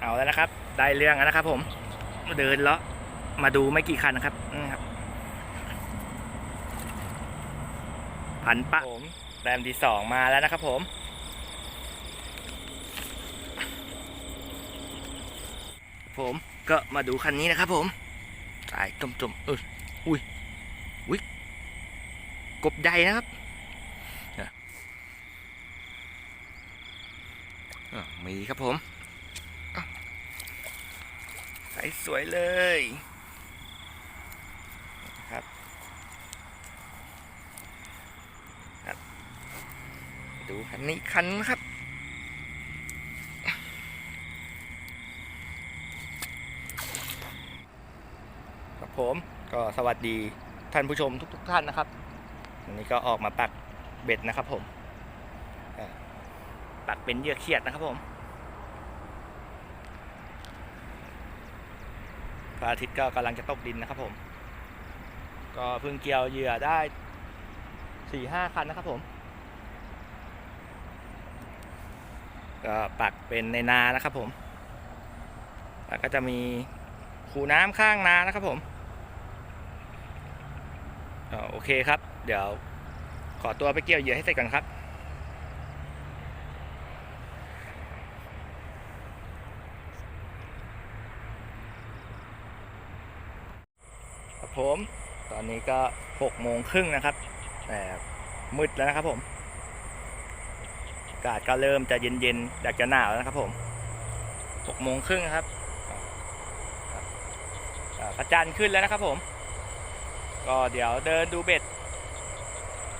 เอาแล้วนะครับ ได้เรื่องแล้วนะครับ ผม เดินเลาะมาดูไม่กี่คันนะครับนี่ครับพันปะผมแรมที่สองมาแล้วนะครับ ผม ผมก็มาดูคันนี้นะครับ ผมสายจมจมๆเอออุ้ยอุ้ยกบใหญ่นะครับเนี่ยอะมีครับผมอะใสสวยเลยครับครับ ดูคันนี้คันครับครับผมก็สวัสดีท่านผู้ชมทุก ๆ ท่านนะครับวันนี้ก็ออกมาปักเบ็ดนะครับผมปักเป็นเยื่อเขียดนะครับผม พระอาทิตย์ก็กำลังจะตกดินนะครับผม ก็เพิ่งเกี่ยวเหยื่อได้สี่ห้าคันนะครับผม ก็ปักเป็นในนานะครับผม แล้วก็จะมีคูน้ำข้างนานะครับผมโอเคครับ เดี๋ยวขอตัวไปเกี่ยวเหยื่อให้เสร็จก่อนครับ ครับ ผม ตอนนี้ก็หกโมงครึ่งนะครับ แต่มืดแล้วนะครับผม อากาศก็เริ่มจะเย็นๆอยากจะหนาวแล้วนะครับผมหกโมงครึ่งครับพระจันทร์ขึ้นแล้วนะครับผม ก็เดี๋ยวเดินดูเบ็ด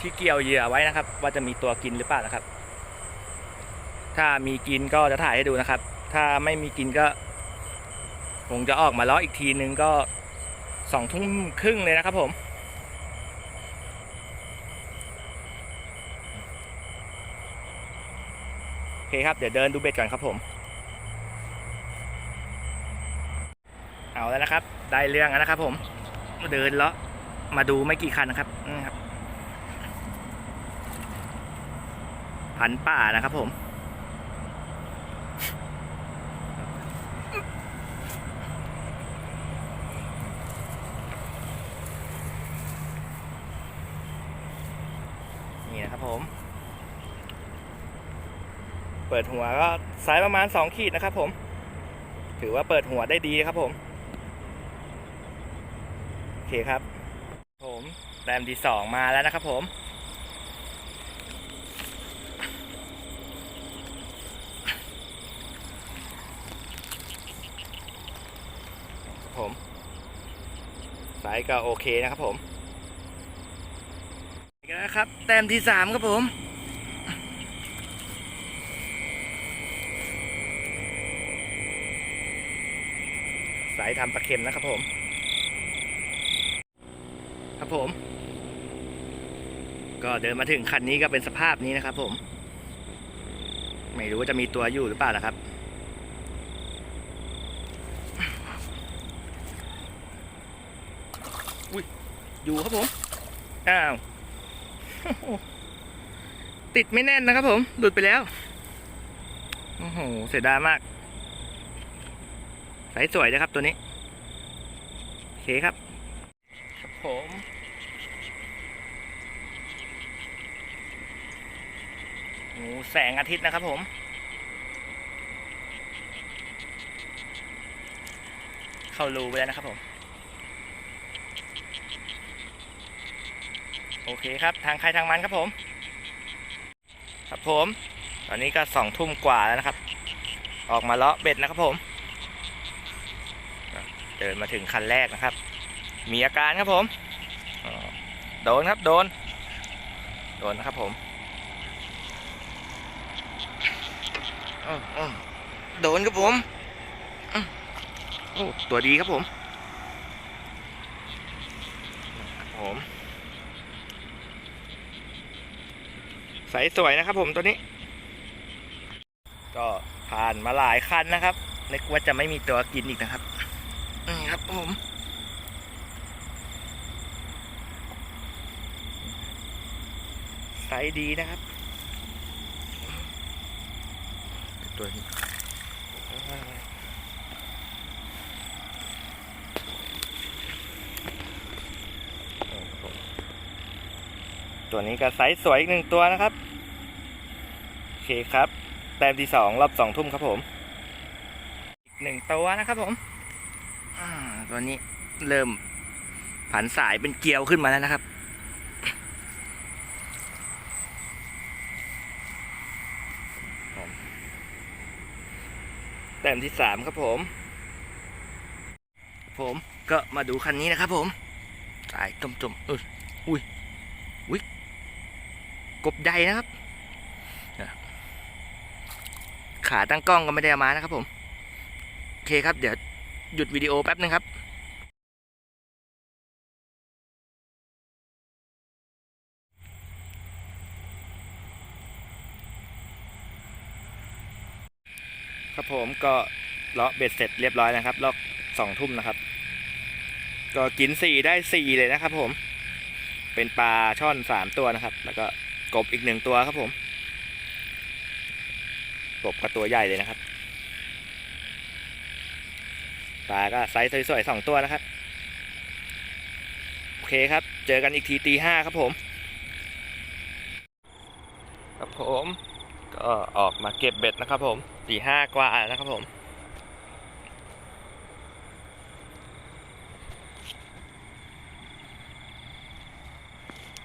ที่เกี่ยวเหยื่อไว้นะครับ ว่าจะมีตัวกินหรือเปล่านะครับ ถ้ามีกินก็จะถ่ายให้ดูนะครับ ถ้าไม่มีกินก็คงจะออกมาล้ออีกทีนึงก็ สองทุ่มครึ่งเลยนะครับผมโอเคครับ เดี๋ยวเดินดูเบ็ดก่อนครับผม เอาแล้วนะครับ ได้เรื่องแล้วนะครับผมเดินเลาะมาดูไม่กี่คันนะครับนี่ครับ พันป่านะครับผม นี่นะครับผม เปิดหัวก็ไซส์ประมาณสองขีดนะครับผม ถือว่าเปิดหัวได้ดีครับผม โอเคครับ ผมแรมที่สองมาแล้วนะครับผมผมสายก็โอเคนะครับผม นะครับ แต้มที่สามครับผมสายทำปลาเค็มนะครับผม ครับผม ก็เดินมาถึงคันนี้ก็เป็นสภาพนี้นะครับผม ไม่รู้ว่าจะมีตัวอยู่หรือเปล่านะครับ อุ้ย อยู่ครับผม อ้าว ติดไม่แน่นนะครับผม หลุดไปแล้ว โอ้โห เสียดายมาก สายสวยนะครับตัวนี้ โอเคครับ ครับผมงูแสงอาทิตย์นะครับผมเข้ารูไปแล้วนะครับผม โอเคครับ ทางใครทางมันครับผม ครับผม ตอนนี้ก็สองทุ่มกว่าแล้วนะครับ ออกมาเลาะเบ็ดนะครับผมเดินมาถึงคันแรกนะครับ มีอาการครับผม โดนครับโดน โดนนะครับผมโดนครับผมโอ้ตัวดีครับผมผม ใสสวยนะครับผมตัวนี้ ก็ผ่านมาหลายคันนะครับนึกว่าจะไม่มีตัวกินอีกนะครับนี่ครับผมไซส์ดีนะครับ ตัวนี้ ตัวนี้ก็ไซส์สวยอีกหนึ่งตัวนะครับ โอเคครับ แต้มที่สองรอบสองทุ่มครับผม อีกหนึ่งตัวนะครับผมอ่าตัวนี้เริ่มผันสายเป็นเกลียวขึ้นมาแล้วนะครับผมแต้มที่สามครับผม ผมก็มาดูคันนี้นะครับผม สายจมจมๆเอออุ้ยอุ้ย กบใหญ่นะครับ ขาตั้งกล้องก็ไม่ได้มานะครับผม โอเคครับ เดี๋ยวหยุดวิดีโอแป๊บนึงครับครับผมก็เลาะเบ็ดเสร็จเรียบร้อยนะครับ รอบสองทุ่มนะครับ ก็กินสี่ได้สี่เลยนะครับผม เป็นปลาช่อนสามตัวนะครับ แล้วก็ กบอีกหนึ่งตัวครับผม กบก็ตัวใหญ่เลยนะครับ ปลาก็ไซส์สวยๆสองตัวนะครับ โอเคครับ เจอกันอีกทีตีห้าครับผม ครับผม ก็ออกมาเก็บเบ็ดนะครับผมตีห้ากว่านะครับผม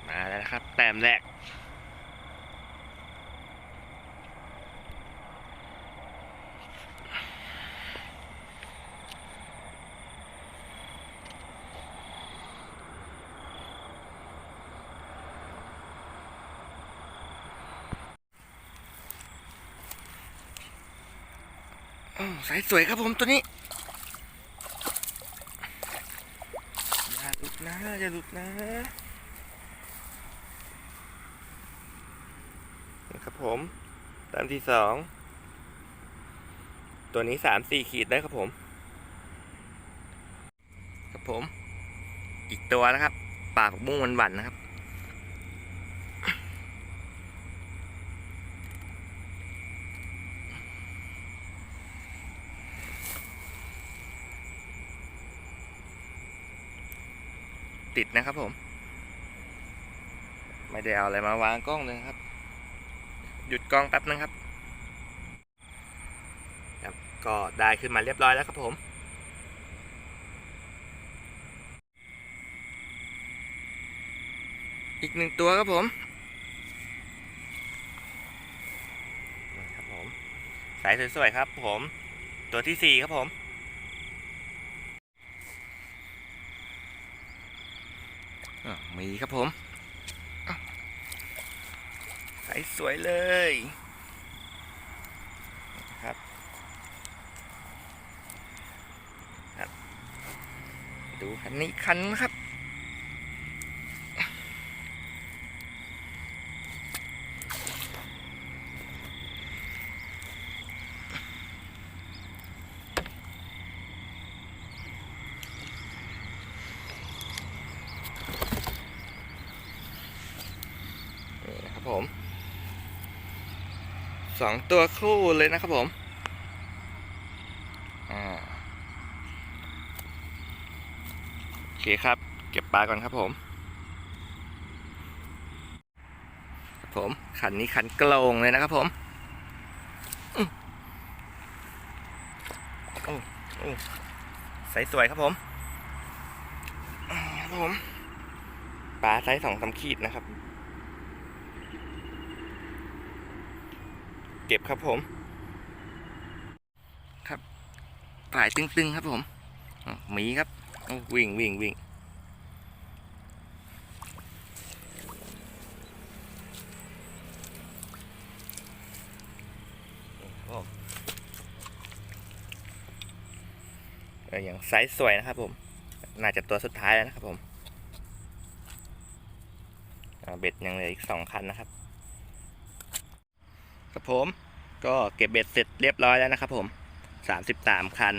มาแล้วนะครับ แต้มแรก สายสวยครับผมตัวนี้ อย่าหลุดนะ อย่าหลุดนะนะครับผม ตามที่สอง ตัวนี้สามสี่ขีดได้ครับผม ครับผม อีกตัวนะครับ ปากบุ้งหวันๆนะครับ ติดนะครับผม ไม่ได้เอาอะไรมาวางกล้องเลยครับ หยุดกล้องแป๊บนึงครับครับก็ได้ขึ้นมาเรียบร้อยแล้วครับผมอีกหนึ่งตัวครับผมครับผม สายสวยๆครับผม ตัวที่สี่ครับผม อะ มีครับผมอะใสสวยเลยครับครับดูคันนี้คันครับ นี่นะครับผม สองตัวคู่เลยนะครับผมอ่าโอเคครับ เก็บปลาก่อนครับผมผมขันนี้ขันกลงเลยนะครับผมโอ้โอ้ใสสวยครับผมครับผมปลาไซส์สองสามขีดนะครับ เก็บครับผม ครับฝ่ายตึงๆครับผมอะหมีครับอ้าววิ่งวิ่งวิ่งโอ้เอออย่างไซส์สวยนะครับผม น่าจะตัวสุดท้ายแล้วนะครับผมอ่าเบ็ดยังเหลืออีกสองคันนะครับ ครับผมก็เก็บเบ็ดเสร็จเรียบร้อยแล้วนะครับผมสามสิบสามคัน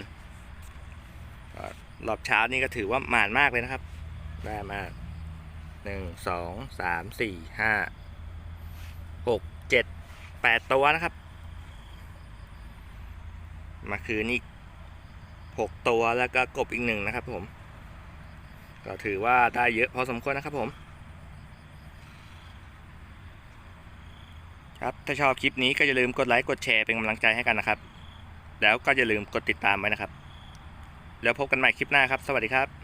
รอบเช้านี้ก็ถือว่าหมานมากเลยนะครับ ได้มาหนึ่งสองสามสี่ห้าหกเจ็ดแปดตัวนะครับ มาคืนอีกหกตัวแล้วก็กบอีกหนึ่งนะครับผม ก็ถือว่าได้เยอะพอสมควรนะครับผม ครับถ้าชอบคลิปนี้ก็อย่าลืมกดไลค์กดแชร์เป็นกำลังใจให้กันนะครับ แล้วก็อย่าลืมกดติดตามไว้นะครับ แล้วพบกันใหม่คลิปหน้าครับ สวัสดีครับ